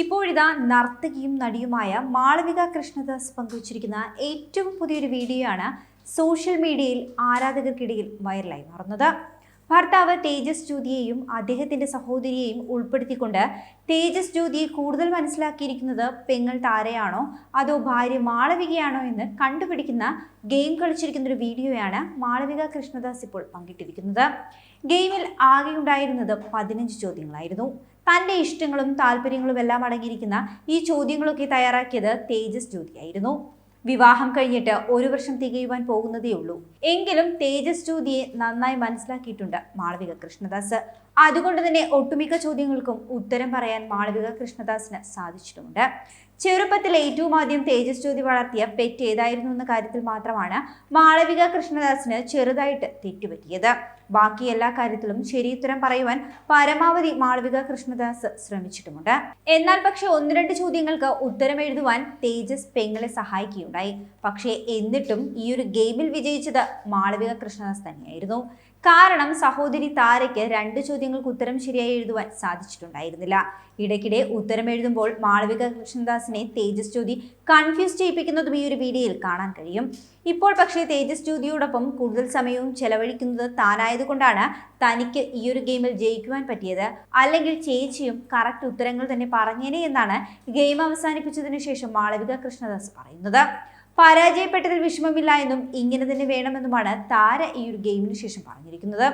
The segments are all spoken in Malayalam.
ഇപ്പോഴിതാ നർത്തകിയും നടിയുമായ മാളവിക കൃഷ്ണദാസ് പങ്കുവച്ചിരിക്കുന്ന ഏറ്റവും പുതിയൊരു വീഡിയോ ആണ് സോഷ്യൽ മീഡിയയിൽ ആരാധകർക്കിടയിൽ വൈറലായി മാറുന്നത്. ഭർത്താവ് തേജസ് ജ്യോതിയെയും അദ്ദേഹത്തിന്റെ സഹോദരിയെയും ഉൾപ്പെടുത്തിക്കൊണ്ട് തേജസ് ജ്യോതിയെ കൂടുതൽ മനസ്സിലാക്കിയിരിക്കുന്നത് പെങ്ങൾ താരയാണോ അതോ ഭാര്യ മാളവികയാണോ എന്ന് കണ്ടുപിടിക്കുന്ന ഗെയിം കളിച്ചിരിക്കുന്ന ഒരു വീഡിയോയാണ് മാളവിക കൃഷ്ണദാസ് ഇപ്പോൾ പങ്കിട്ടിരിക്കുന്നത്. ഗെയിമിൽ ആകെയുണ്ടായിരുന്നത് പതിനഞ്ച് ചോദ്യങ്ങളായിരുന്നു. തന്റെ ഇഷ്ടങ്ങളും താല്പര്യങ്ങളും എല്ലാം അടങ്ങിയിരിക്കുന്ന ഈ ചോദ്യങ്ങളൊക്കെ തയ്യാറാക്കിയത് തേജസ് ജ്യോതിയായിരുന്നു. വിവാഹം കഴിഞ്ഞിട്ട് ഒരു വർഷം തികയുവാൻ പോകുന്നതേ ഉള്ളൂ എങ്കിലും തേജസ് ജ്യോതിയെ നന്നായി മനസ്സിലാക്കിയിട്ടുണ്ട് മാളവിക കൃഷ്ണദാസ്. അതുകൊണ്ട് തന്നെ ഒട്ടുമിക്ക ചോദ്യങ്ങൾക്കും ഉത്തരം പറയാൻ മാളവിക കൃഷ്ണദാസിന് സാധിച്ചിട്ടുമുണ്ട്. ചെറുപ്പത്തിൽ ഏറ്റവും ആദ്യം തേജസ് ജ്യോതി വളർത്തിയ പെറ്റ് ഏതായിരുന്നു എന്ന കാര്യത്തിൽ മാത്രമാണ് മാളവിക കൃഷ്ണദാസിന് ചെറുതായിട്ട് തെറ്റുപറ്റിയത്. ബാക്കി എല്ലാ കാര്യത്തിലും ശരിയുത്തരം പറയുവാൻ പരമാവധി മാളവിക കൃഷ്ണദാസ് ശ്രമിച്ചിട്ടുമുണ്ട്. എന്നാൽ പക്ഷേ ഒന്ന് രണ്ട് ചോദ്യങ്ങൾക്ക് ഉത്തരം എഴുതുവാൻ തേജസ് പെങ്ങളെ സഹായിക്കുകയുണ്ടായി. പക്ഷേ എന്നിട്ടും ഈ ഒരു ഗെയിമിൽ വിജയിച്ചത് മാളവിക കൃഷ്ണദാസ് തന്നെയായിരുന്നു. കാരണം സഹോദരി താരയ്ക്ക് രണ്ട് ചോദ്യങ്ങൾക്ക് ഉത്തരം ശരിയായി എഴുതുവാൻ സാധിച്ചിട്ടുണ്ടായിരുന്നില്ല. ഇടയ്ക്കിടെ ഉത്തരം എഴുതുമ്പോൾ മാളവിക കൃഷ്ണദാസിനെ തേജസ് ജ്യോതി കൺഫ്യൂസ് ചെയ്യിപ്പിക്കുന്നതും ഈ ഒരു വീഡിയോയിൽ കാണാൻ കഴിയും. ഇപ്പോൾ പക്ഷേ തേജസ് ജ്യോതിയോടൊപ്പം കൂടുതൽ സമയവും ചെലവഴിക്കുന്നത് താനായതുകൊണ്ടാണ് തനിക്ക് ഈ ഒരു ഗെയിമിൽ ജയിക്കുവാൻ പറ്റിയത്. അല്ലെങ്കിൽ ചേച്ചിയും കറക്റ്റ് ഉത്തരങ്ങൾ തന്നെ പറഞ്ഞേനെ എന്നാണ് ഗെയിം അവസാനിപ്പിച്ചതിനു ശേഷം മാളവിക കൃഷ്ണദാസ് പറയുന്നത്. പരാജയപ്പെട്ടതിൽ വിഷമമില്ല എന്നും ഇങ്ങനെ തന്നെ വേണമെന്നുമാണ് താര ഈ ഒരു ഗെയിമിന് ശേഷം പറഞ്ഞിരിക്കുന്നത്.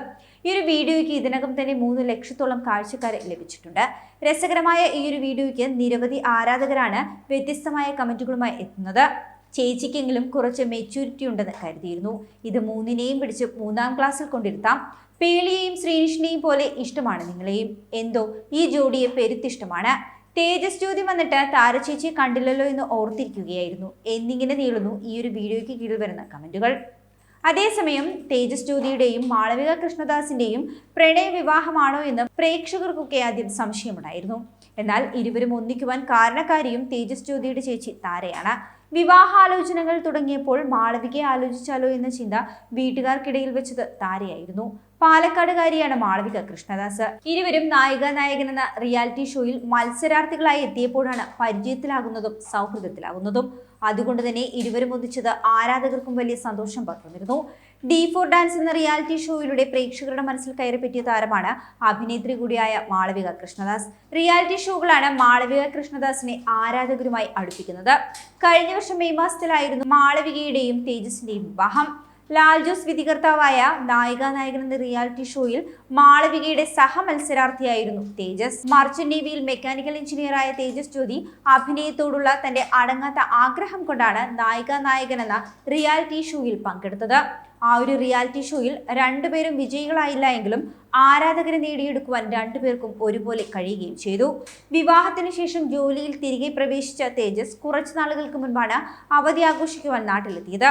ഈ ഒരു വീഡിയോയ്ക്ക് ഇതിനകം തന്നെ മൂന്ന് ലക്ഷത്തോളം കാഴ്ചക്കാരെ ലഭിച്ചിട്ടുണ്ട്. രസകരമായ ഈ ഒരു വീഡിയോയ്ക്ക് നിരവധി ആരാധകരാണ് വ്യത്യസ്തമായ കമന്റുകളുമായി എത്തുന്നത്. ചേച്ചിക്കെങ്കിലും കുറച്ച് മെച്യൂരിറ്റി ഉണ്ടെന്ന് കരുതിയിരുന്നു. ഇത് മൂന്നിനെയും പിടിച്ച് മൂന്നാം ക്ലാസ്സിൽ കൊണ്ടിരുത്താം. പേളിയെയും ശ്രീനിഷിനെയും പോലെ ഇഷ്ടമാണ് നിങ്ങളെയും. എന്തോ ഈ ജോഡിയെ പെരുത്തിഷ്ടമാണ്. തേജസ് ജ്യോതി വന്നിട്ട് താരചേച്ചിയെ കണ്ടില്ലല്ലോ എന്ന് ഓർത്തിരിക്കുകയായിരുന്നു. എന്നിങ്ങനെ നീളുന്നു ഈ ഒരു വീഡിയോയ്ക്ക് കീഴിൽ വരുന്ന കമന്റുകൾ. അതേസമയം തേജസ് ജ്യോതിയുടെയും മാളവിക കൃഷ്ണദാസിന്റെയും പ്രണയ വിവാഹമാണോ എന്ന് പ്രേക്ഷകർക്കൊക്കെ ആദ്യം സംശയമുണ്ടായിരുന്നു. എന്നാൽ ഇരുവരും ഒന്നിക്കുവാൻ കാരണക്കാരിയും തേജസ് ജ്യോതിയുടെ ചേച്ചി താരയാണ്. വിവാഹാലോചനകൾ തുടങ്ങിയപ്പോൾ മാളവികയെ ആലോചിച്ചാലോ എന്ന ചിന്ത വീട്ടുകാർക്കിടയിൽ വെച്ചത് താരയായിരുന്നു. പാലക്കാടുകാരിയാണ് മാളവിക കൃഷ്ണദാസ്. ഇരുവരും നായിക നായകൻ എന്ന റിയാലിറ്റി ഷോയിൽ മത്സരാർത്ഥികളായി എത്തിയപ്പോഴാണ് പരിചയത്തിലാകുന്നതും സൗഹൃദത്തിലാകുന്നതും. അതുകൊണ്ട് തന്നെ ഇരുവരും ഒന്നിച്ചത് ആരാധകർക്കും വലിയ സന്തോഷം പകർന്നിരുന്നു. ഡി ഫോർ ഡാൻസ് എന്ന റിയാലിറ്റി ഷോയിലൂടെ പ്രേക്ഷകരുടെ മനസ്സിൽ കയറിപ്പറ്റിയ താരമാണ് അഭിനേത്രി കൂടിയായ മാളവിക കൃഷ്ണദാസ്. റിയാലിറ്റി ഷോകളാണ് മാളവിക കൃഷ്ണദാസിനെ ആരാധകരുമായി അടുപ്പിക്കുന്നത്. കഴിഞ്ഞ വർഷം മെയ് മാസത്തിലായിരുന്നു മാളവികയുടെയും തേജസിന്റെയും വിവാഹം. ലാൽ ജോസ് വിധികർത്താവായ നായിക നായകൻ എന്ന റിയാലിറ്റി ഷോയിൽ മാളവികയുടെ സഹ മത്സരാർത്ഥിയായിരുന്നു തേജസ്. മർച്ചന്റ് നേവിയിൽ മെക്കാനിക്കൽ എഞ്ചിനീയറായ തേജസ് ജ്യോതി അഭിനയത്തോടുള്ള തന്റെ അടങ്ങാത്ത ആഗ്രഹം കൊണ്ടാണ് നായിക നായകൻ എന്ന റിയാലിറ്റി ഷോയിൽ പങ്കെടുത്തത്. ആ ഒരു റിയാലിറ്റി ഷോയിൽ രണ്ടുപേരും വിജയികളായില്ല എങ്കിലും ആരാധകരെ നേടിയെടുക്കുവാൻ രണ്ടുപേർക്കും ഒരുപോലെ കഴിയുകയും ചെയ്തു. വിവാഹത്തിന് ശേഷം ജോലിയിൽ തിരികെ പ്രവേശിച്ച തേജസ് കുറച്ചു നാളുകൾക്ക് മുൻപാണ് അവധി ആഘോഷിക്കുവാൻ നാട്ടിലെത്തിയത്.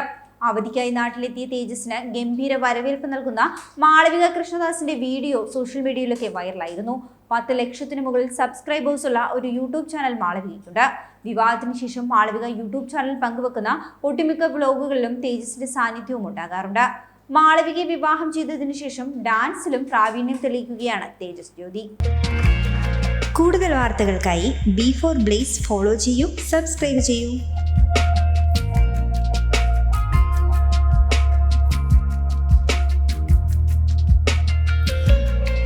അവധിക്കായി നാട്ടിലെത്തിയ തേജസ്സിന് ഗംഭീര വരവേൽപ്പ് നൽകുന്ന മാളവിക കൃഷ്ണദാസിന്റെ വീഡിയോ സോഷ്യൽ മീഡിയയിലൊക്കെ വൈറലായിരുന്നു. പത്ത് ലക്ഷത്തിന് മുകളിൽ സബ്സ്ക്രൈബേഴ്സ് ഉള്ള ഒരു യൂട്യൂബ് ചാനൽ മാളവികയ്ക്കുണ്ട്. വിവാഹത്തിന് ശേഷം മാളവിക യൂട്യൂബ് ചാനൽ പങ്കുവെക്കുന്ന ഒട്ടുമിക്ക വ്ലോഗുകളിലും തേജസിന്റെ സാന്നിധ്യവും ഉണ്ടാകാറുണ്ട്. മാളവികയെ വിവാഹം ചെയ്തതിനു ശേഷം ഡാൻസിലും പ്രാവീണ്യം തെളിയിക്കുകയാണ് തേജസ് ജ്യോതി. കൂടുതൽ വാർത്തകൾക്കായി ബി ഫോർ ബ്ലേസ് ഫോളോ ചെയ്യൂ സബ്സ്ക്രൈബ് ചെയ്യൂ.